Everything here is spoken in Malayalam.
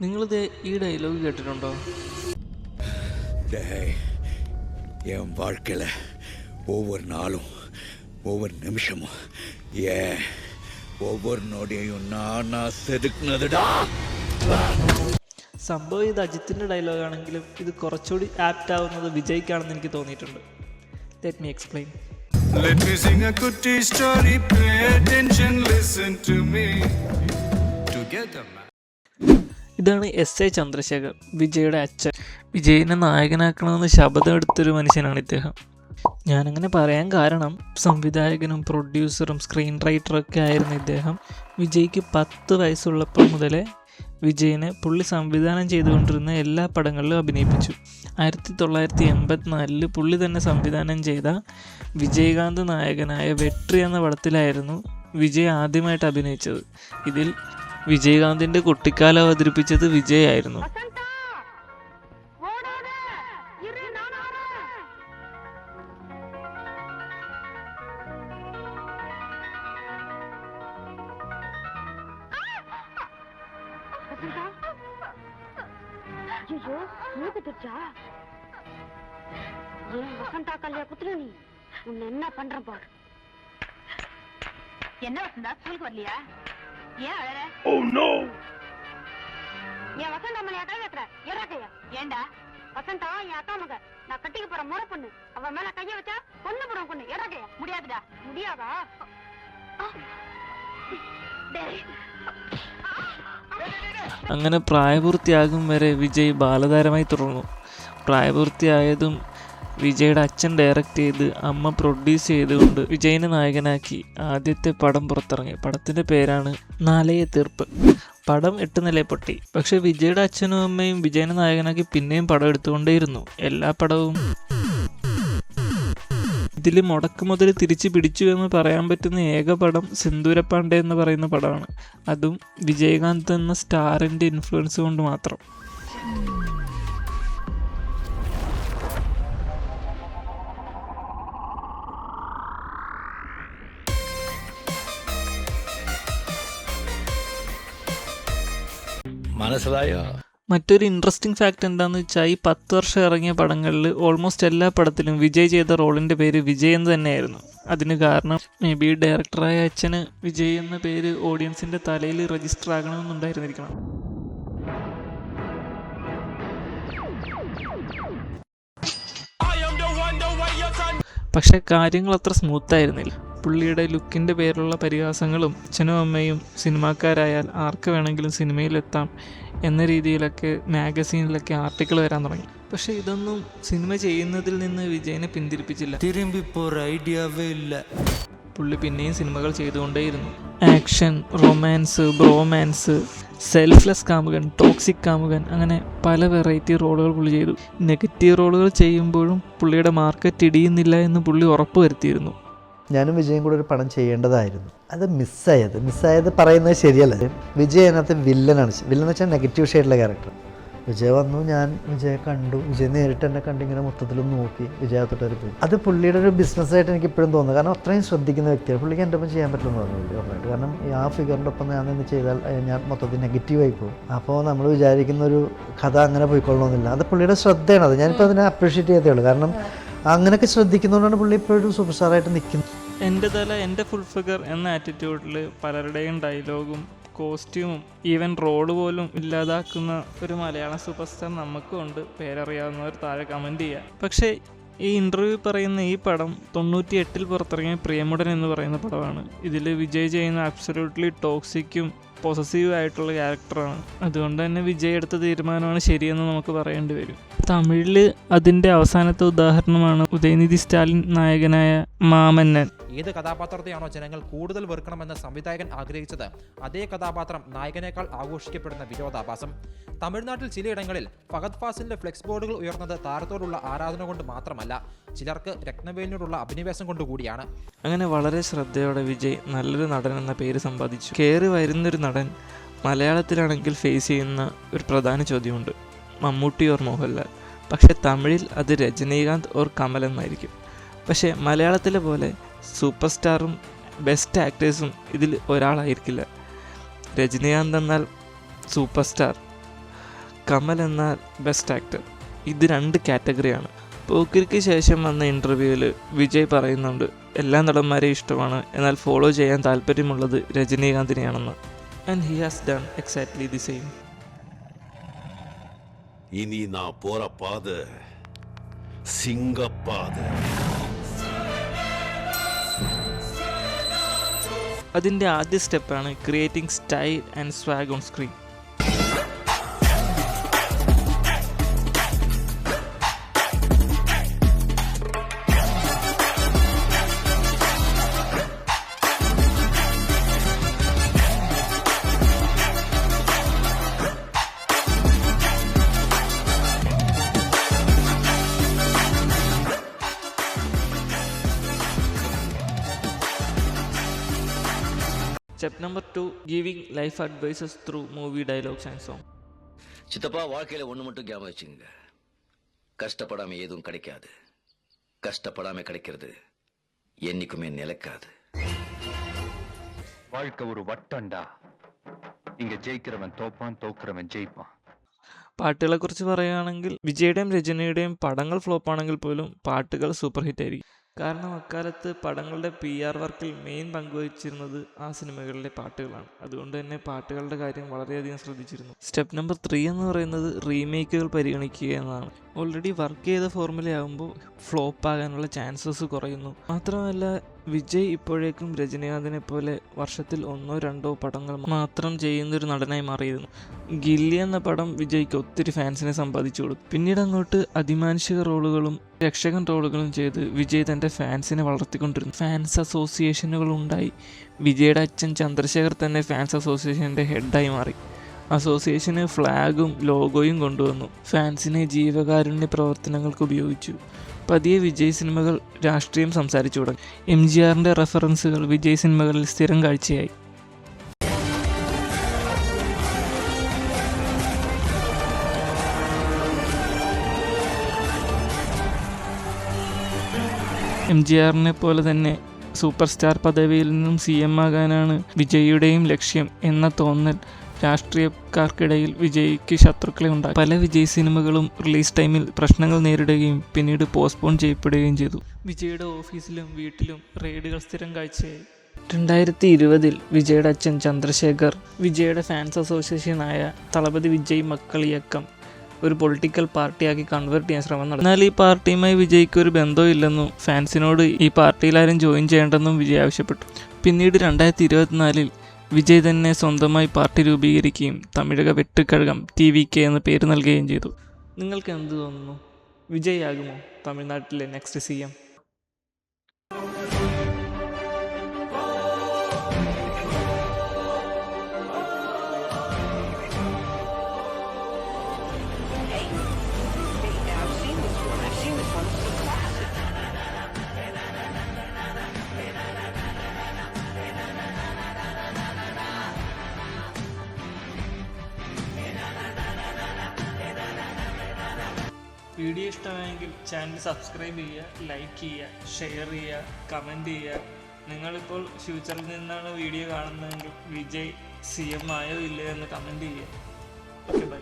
നിങ്ങളിത് ഈ ഡയലോഗ് കേട്ടിട്ടുണ്ടോ டேய் என் வாழ்க்கையில் ஒவ்வொரு நாளும் ஒவ்வொரு நிமிஷமும் ஏன் ஒவ்வொரு நொடியையும் நானா செதுக்குனதுடா സംഭവം ഇത് അജിത്തിൻ്റെ ഡയലോഗാണെങ്കിലും ഇത് കുറച്ചുകൂടി ആപ്റ്റ് ആവുന്നത് വിജയ്ക്കാണെന്ന് എനിക്ക് തോന്നിയിട്ടുണ്ട് let me explain Let me sing a goodie story. Pay attention, listen to me. Together, man. ഇതാണ് എസ് എ ചന്ദ്രശേഖർ വിജയുടെ അച്ഛൻ. വിജയിനെ നായകനാക്കണമെന്ന് ശബ്ദം എടുത്തൊരു മനുഷ്യനാണ് ഇദ്ദേഹം. ഞാനങ്ങനെ പറയാൻ കാരണം സംവിധായകനും പ്രൊഡ്യൂസറും സ്ക്രീൻ റൈറ്ററൊക്കെ ആയിരുന്ന ഇദ്ദേഹം വിജയ്ക്ക് പത്ത് വയസ്സുള്ളപ്പോൾ മുതലേ വിജയനെ പുള്ളി സംവിധാനം ചെയ്തുകൊണ്ടിരുന്ന എല്ലാ പടങ്ങളിലും അഭിനയിപ്പിച്ചു. ആയിരത്തി തൊള്ളായിരത്തി എൺപത്തിനാലിൽ പുള്ളി തന്നെ സംവിധാനം ചെയ്ത വിജയകാന്ത് നായകനായ വെട്രി എന്ന പടത്തിലായിരുന്നു വിജയ് ആദ്യമായിട്ട് അഭിനയിച്ചത്. ഇതിൽ വിജയകാന്തിൻ്റെ കുട്ടിക്കാലം അവതരിപ്പിച്ചത് വിജയായിരുന്നു வசந்தா ஓடாத இரு நான் வரேன் வசந்தா ஐயோ மூக்குத்துச்சா ஏன் வசந்தா கல்யா குத்துற நீ உன்னை என்ன பண்றேன் பாரு என்ன வசந்தா ஸ்கூலுக்கு வரலையா ஏன் அழற என் வசந்தா மேல கை வைக்கிற எறாக்கையா ஏண்டா வசந்தா என் அக்கா மக நான் கட்டிக்க போற முறை பொண்ணு அவ மேல கைய வச்சா பொண்ணு போடும் பொண்ணு எறாக்கையா முடியாதுடா முடியாதா டேய். അങ്ങനെ പ്രായപൂർത്തിയാകും വരെ വിജയ് ബാലതാരമായി തുടർന്നു പ്രായപൂർത്തിയായതും വിജയുടെ അച്ഛൻ ഡയറക്റ്റ് ചെയ്ത് അമ്മ പ്രൊഡ്യൂസ് ചെയ്തുകൊണ്ട് വിജയനെ നായകനാക്കി ആദ്യത്തെ പടം പുറത്തിറങ്ങി. പടത്തിന്റെ പേരാണ് നാലയ തീർപ്പ്. പടം എട്ട് നില പൊട്ടി. പക്ഷെ വിജയുടെ അച്ഛനും അമ്മയും വിജയനെ നായകനാക്കി പിന്നെയും പടം എടുത്തുകൊണ്ടേയിരുന്നു. എല്ലാ പടവും ഇതിൽ മുടക്ക് മുതൽ തിരിച്ചു പിടിച്ചു എന്ന് പറയാൻ പറ്റുന്ന ഏക പടം സിന്ദൂരപ്പാണ്ഡെ എന്ന് പറയുന്ന പടമാണ്. അതും വിജയകാന്ത് എന്ന സ്റ്റാറിന്റെ ഇൻഫ്ലുവൻസ് കൊണ്ട് മാത്രം. മനസ്സിലായോ? മറ്റൊരു ഇൻട്രസ്റ്റിംഗ് ഫാക്ട് എന്താണെന്ന് വെച്ചാൽ ഈ പത്ത് വർഷം ഇറങ്ങിയ പടങ്ങളിൽ ഓൾമോസ്റ്റ് എല്ലാ പടത്തിലും വിജയ് ചെയ്ത റോളിന്റെ പേര് വിജയ് എന്ന് തന്നെയായിരുന്നു. അതിന് കാരണം മേ ബി ഡയറക്ടറായ അച്ഛന് വിജയ് എന്ന പേര് ഓഡിയൻസിന്റെ തലയിൽ രജിസ്റ്റർ ആകണമെന്നുണ്ടായിരുന്നിരിക്കണം. പക്ഷെ കാര്യങ്ങൾ അത്ര സ്മൂത്ത് ആയിരുന്നില്ല. പുള്ളിയുടെ ലുക്കിന്റെ പേരിലുള്ള പരിഹാസങ്ങളും അച്ഛനും അമ്മയും സിനിമാക്കാരായാൽ ആർക്ക് വേണമെങ്കിലും സിനിമയിലെത്താം എന്ന രീതിയിലൊക്കെ മാഗസീനിലൊക്കെ ആർട്ടിക്കിൾ വരാൻ തുടങ്ങി. പക്ഷേ ഇതൊന്നും സിനിമ ചെയ്യുന്നതിൽ നിന്ന് വിജയനെ പിന്തിരിപ്പിച്ചില്ല. തിരുമ്പിപ്പോ ഐഡിയാവേ ഇല്ല. പുള്ളി പിന്നെയും സിനിമകൾ ചെയ്തുകൊണ്ടേയിരുന്നു. ആക്ഷൻ റൊമാൻസ് ബ്രോമാൻസ് സെൽഫ്ലെസ് കാമുകൻ ടോക്സിക് കാമുകൻ അങ്ങനെ പല വെറൈറ്റി റോളുകൾ പുള്ളി ചെയ്തു. നെഗറ്റീവ് റോളുകൾ ചെയ്യുമ്പോഴും പുള്ളിയുടെ മാർക്കറ്റ് ഇടിയുന്നില്ല എന്ന് പുള്ളി ഉറപ്പ് വരുത്തിയിരുന്നു ഞാനും വിജയും കൂടെ ഒരു പടം ചെയ്യേണ്ടതായിരുന്നു. അത് മിസ്സായത്. മിസ്സായത് പറയുന്നത് ശരിയല്ല. വിജയ് അതിനകത്ത് വില്ലനാണ്. വില്ലൻ എന്ന് വെച്ചാൽ നെഗറ്റീവ് ഷെയ്ഡിലെ ക്യാരക്ടർ വിജയ് വന്നു ഞാൻ വിജയെ കണ്ടു. വിജയ് നേരിട്ട് എന്നെ കണ്ട് ഇങ്ങനെ മൊത്തത്തിലും നോക്കി വിജയത്തോട്ട് പോയി. അത് പുള്ളിയുടെ ഒരു ബിസിനസ്സായിട്ട് എനിക്ക് ഇപ്പോഴും തോന്നുന്നു. കാരണം അത്രയും ശ്രദ്ധിക്കുന്ന വ്യക്തിയാണ്. പുള്ളിക്ക് എന്റെ ഒപ്പം ചെയ്യാൻ പറ്റുമെന്ന് പുള്ളി ഉറപ്പായിട്ട്. കാരണം ആ ഫിഗറിന്റെ ഒപ്പം ഞാൻ നിന്ന് ചെയ്താൽ ഞാൻ മൊത്തത്തിൽ നെഗറ്റീവായി പോകും. അപ്പോൾ നമ്മൾ വിചാരിക്കുന്ന ഒരു കഥ അങ്ങനെ പോയിക്കൊള്ളണമെന്നില്ല. അത് പുള്ളിയുടെ ശ്രദ്ധയാണ്. അത് ഞാനിപ്പോൾ അതിനെ അപ്രീഷിയേറ്റ് ചെയ്തേ ഉള്ളൂ. കാരണം അങ്ങനെയൊക്കെ ശ്രദ്ധിക്കുന്നതുകൊണ്ടാണ് പുള്ളി ഇപ്പോഴും സൂപ്പർ സ്റ്റാറായിട്ട് നിൽക്കുന്നത്. എന്റെ തല എന്റെ ഫുൾ ഫിഗർ എന്ന ആറ്റിറ്റ്യൂഡിൽ പലരുടെയും ഡയലോഗും കോസ്റ്റ്യൂമും ഈവൻ റോൾ പോലും ഇല്ലാതാക്കുന്ന ഒരു മലയാള സൂപ്പർ സ്റ്റാർ നമുക്കും ഉണ്ട്. പേരറിയാവുന്നവർ താഴെ കമന്റ് ചെയ്യുക പക്ഷേ ഈ ഇന്റർവ്യൂ പറയുന്ന ഈ പടം തൊണ്ണൂറ്റി എട്ടിൽ പുറത്തിറങ്ങിയ പ്രിയമുടൻ എന്ന് പറയുന്ന പടമാണ്. ഇതിൽ വിജയ് ചെയ്യുന്ന അബ്സല്യൂട്ട്ലി ടോക്സിക്കും പോസസീവ് ആയിട്ടുള്ള ക്യാരക്ടറാണ് അതുകൊണ്ട് തന്നെ വിജയ് എടുത്ത തീരുമാനമാണ് ശരിയെന്ന് നമുക്ക് പറയേണ്ടി വരും. തമിഴിൽ അതിന്റെ അവസാനത്തെ ഉദാഹരണമാണ് ഉദയനിധി സ്റ്റാലിൻ നായകനായ മാമന്നൻ. ഏത് കഥാപാത്രത്തെയാണോ ജനങ്ങൾ കൂടുതൽ വെറുക്കണമെന്ന് സംവിധായകൻ ആഗ്രഹിച്ചത് അതേ കഥാപാത്രം നായകനേക്കാൾ ആഘോഷിക്കപ്പെടുന്ന വിരോധാഭാസം തമിഴ്നാട്ടിൽ ചിലയിടങ്ങളിൽ ഫഹദ് ഫാസിലിന്റെ ഫ്ലെക്സ് ബോർഡുകൾ ഉയർന്നത് താരത്തോടുള്ള ആരാധന കൊണ്ട് മാത്രമല്ല ചിലർക്ക് രത്നവേലിനോടുള്ള അഭിനിവേശം കൊണ്ടുകൂടിയാണ് അങ്ങനെ വളരെ ശ്രദ്ധയോടെ വിജയ് നല്ലൊരു നടൻ എന്ന പേര് സമ്പാദിച്ചു. കയറി വരുന്നൊരു നടൻ മലയാളത്തിലാണെങ്കിൽ ഫേസ് ചെയ്യുന്ന ഒരു പ്രധാന ചോദ്യമുണ്ട്. മമ്മൂട്ടി ഓർ മോഹൻലാൽ. പക്ഷേ തമിഴിൽ അത് രജനീകാന്ത് ഓർ കമൽ എന്നായിരിക്കും. പക്ഷേ മലയാളത്തിലെ പോലെ സൂപ്പർ സ്റ്റാറും ബെസ്റ്റ് ആക്ടേഴ്സും ഇതിൽ ഒരാളായിരിക്കില്ല. രജനീകാന്ത് എന്നാൽ സൂപ്പർ സ്റ്റാർ കമൽ എന്നാൽ ബെസ്റ്റ് ആക്ടർ. ഇത് രണ്ട് കാറ്റഗറിയാണ്. പോക്കിരിക്ക് ശേഷം വന്ന ഇന്റർവ്യൂവിൽ വിജയ് പറയുന്നുണ്ട് എല്ലാ നടന്മാരെയും ഇഷ്ടമാണ് എന്നാൽ ഫോളോ ചെയ്യാൻ താല്പര്യമുള്ളത് രജനീകാന്തിനെയാണെന്ന്. And he has done exactly the same ഇനി നാ പോറ പാത സിംഗപ്പാത. അതിന്റെ ആദ്യ സ്റ്റെപ്പാണ് creating style and swag on screen. step number two giving life advices through movie dialogues and song சித்தப்பா வாழ்க்கையில ஒண்ணு மட்டும் ஞாபகம் வச்சுங்க கஷ்டப்படாம எதுவும் கிடைக்காது கஷ்டப்படாம கிடைக்கிறது என்னைக்குமே நிலைக்காது வாழ்க்கை ஒரு வட்டம்டா இங்க ஜெயிக்கிறவன் தோப்பான் தோக்குறவன் ஜெயிப்பான் പാട്ടുകളെ കുറിച്ച് പറയുകയാണെങ്കിൽ വിജയുടെയും രജനിയുടെയും പടങ്ങൾ ഫ്ലോപ്പ് ആണെങ്കിൽ പോലും പാട്ടുകൾ സൂപ്പർ ഹിറ്റ് ആയിരിക്കും കാരണം അക്കാലത്ത് പടങ്ങളുടെ പി ആർ വർക്കിൽ മെയിൻ പങ്കുവഹിച്ചിരുന്നത് ആ സിനിമകളിലെ പാട്ടുകളാണ്. അതുകൊണ്ട് തന്നെ പാട്ടുകളുടെ കാര്യം വളരെയധികം ശ്രദ്ധിച്ചിരുന്നു. സ്റ്റെപ്പ് നമ്പർ ത്രീ എന്ന് പറയുന്നത് റീമേക്കുകൾ പരിഗണിക്കുക എന്നതാണ്. ഓൾറെഡി വർക്ക് ചെയ്ത ഫോർമുലയാകുമ്പോൾ ഫ്ലോപ്പ് ആകാനുള്ള ചാൻസസ് കുറയുന്നു. മാത്രമല്ല വിജയ് ഇപ്പോഴേക്കും രജനീകാന്തിനെ പോലെ വർഷത്തിൽ ഒന്നോ രണ്ടോ പടങ്ങൾ മാത്രം ചെയ്യുന്നൊരു നടനായി മാറിയിരുന്നു. ഗില്ലി എന്ന പടം വിജയ്ക്ക് ഒത്തിരി ഫാൻസിനെ സമ്പാദിച്ചു കൊടുത്തു. പിന്നീട് അങ്ങോട്ട് അതിമാനുഷിക റോളുകളും രക്ഷകൻ റോളുകളും ചെയ്ത് വിജയ് തന്റെ ഫാൻസിനെ വളർത്തിക്കൊണ്ടിരുന്നു. ഫാൻസ് അസോസിയേഷനുകൾ ഉണ്ടായി. വിജയുടെ അച്ഛൻ ചന്ദ്രശേഖർ തന്നെ ഫാൻസ് അസോസിയേഷന്റെ ഹെഡായി മാറി. അസോസിയേഷന് ഫ്ലാഗും ലോഗോയും കൊണ്ടുവന്നു. ഫാൻസിനെ ജീവകാരുണ്യ പ്രവർത്തനങ്ങൾക്ക് ഉപയോഗിച്ചു. പതിയെ വിജയ് സിനിമകൾ രാഷ്ട്രീയം സംസാരിച്ചു തുടങ്ങി. എം ജി ആറിന്റെ റെഫറൻസുകൾ വിജയ് സിനിമകളിൽ സ്ഥിരം കാഴ്ചയായി. എം ജി ആറിനെ പോലെ തന്നെ സൂപ്പർ സ്റ്റാർ പദവിയിൽ നിന്നും സി എം ആകാനാണ് വിജയിയുടെയും ലക്ഷ്യം എന്ന തോന്നൽ രാഷ്ട്രീയക്കാർക്കിടയിൽ വിജയ്ക്ക് ശത്രുക്കളെ ഉണ്ടായി പല വിജയ് സിനിമകളും റിലീസ് ടൈമിൽ പ്രശ്നങ്ങൾ നേരിടുകയും പിന്നീട് പോസ്റ്റ്പോൺ ചെയ്യപ്പെടുകയും ചെയ്തു. വിജയുടെ ഓഫീസിലും വീട്ടിലും റെയ്ഡുകൾ സ്ഥിരം കാഴ്ചയായി. രണ്ടായിരത്തി ഇരുപതിൽ വിജയുടെ അച്ഛൻ ചന്ദ്രശേഖർ വിജയുടെ ഫാൻസ് അസോസിയേഷനായ തളപതി വിജയ് മക്കൾ ഇയക്കം ഒരു പൊളിറ്റിക്കൽ പാർട്ടിയാക്കി കൺവേർട്ട് ചെയ്യാൻ ശ്രമം നടത്തി. എന്നാൽ ഈ പാർട്ടിയുമായി വിജയ്ക്ക് ഒരു ബന്ധമില്ലെന്നും ഫാൻസിനോട് ഈ പാർട്ടിയിലാരും ജോയിൻ ചെയ്യേണ്ടെന്നും വിജയ് ആവശ്യപ്പെട്ടു. പിന്നീട് രണ്ടായിരത്തി ഇരുപത്തിനാലിൽ വിജയ് തന്നെ സ്വന്തമായി പാർട്ടി രൂപീകരിക്കുകയും Tamizhaga Vetri Kazhagam T V K എന്ന പേര് നൽകുകയും ചെയ്തു. നിങ്ങൾക്ക് എന്ത് തോന്നുന്നു? വിജയ് ആകുമോ തമിഴ്നാട്ടിലെ നെക്സ്റ്റ് സി എം വീഡിയോ ഇഷ്ടമായെങ്കിൽ ചാനൽ സബ്സ്ക്രൈബ് ചെയ്യുക ലൈക്ക് ചെയ്യുക ഷെയർ ചെയ്യുക കമന്റ് ചെയ്യുക. നിങ്ങളിപ്പോൾ ഫ്യൂച്ചറിൽ നിന്നാണ് വീഡിയോ കാണുന്നതെങ്കിൽ വിജയ് സി എം ആയോ ഇല്ലയോ എന്ന് കമന്റ് ചെയ്യുക. Okay bye